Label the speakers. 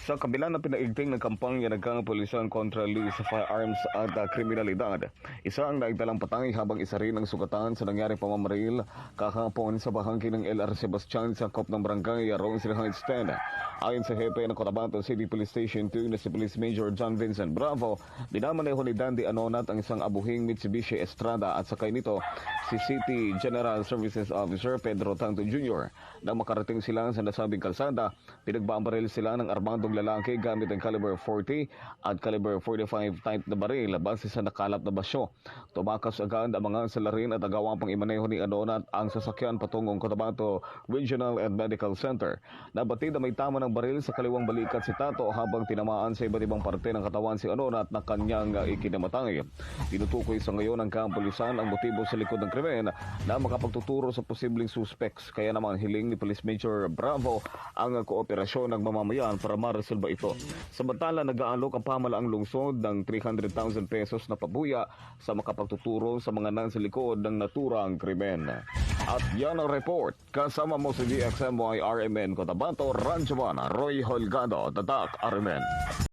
Speaker 1: Sa kabila ng pinaigting ng kampanya ng kapulisan kontra Louis sa firearms at uh, kriminalidad, isa ang naigdalang patay habang isa rin ang sugatan sa nangyari pamamaril kahapon sa bahagi ng LR Sebastian sa kop ng barangay Rosel Heights 10. Ayon sa hepe ng Cotabato City Police Station 2 na si Police Major John Vincent Bravo, dinamaneho ni Dandy Anonat ang isang abuhing Mitsubishi Estrada at sakay nito si City General Services Officer Pedro Tanto Jr. Nang makarating sila sa nasabing kalsada, pinagbabaril sila ng armadong lalaki gamit ang caliber 40 at caliber 45 type na baril base sa nakalat na basyo. Tumakas agad ang mga salarin at agawang pang imaneho ni Anonat ang sasakyan patungong Cotabato Regional and Medical Center. Nabatid na may tama ng baril sa kaliwang balikat si Tato habang tinamaan sa iba't ibang parte ng katawan si Anonat na kanyang ikinamatay. Tinutukoy sa ngayon ng kampulisan ang motibo sa likod ng krimen na makapagtuturo sa posibleng suspects. Kaya naman hiling ni Police Major Bravo ang kooperasyon ng mamamayan para maresolba ito. Samantala, nag-aalok ang pamalaang lungsod ng 300,000 pesos na pabuya sa makapagtuturo sa mga nasa likod ng naturang krimen. At yan ang report. Kasama mo si DXMY RMN Cotabato, Rancho Roy Holgado, Tatak RMN.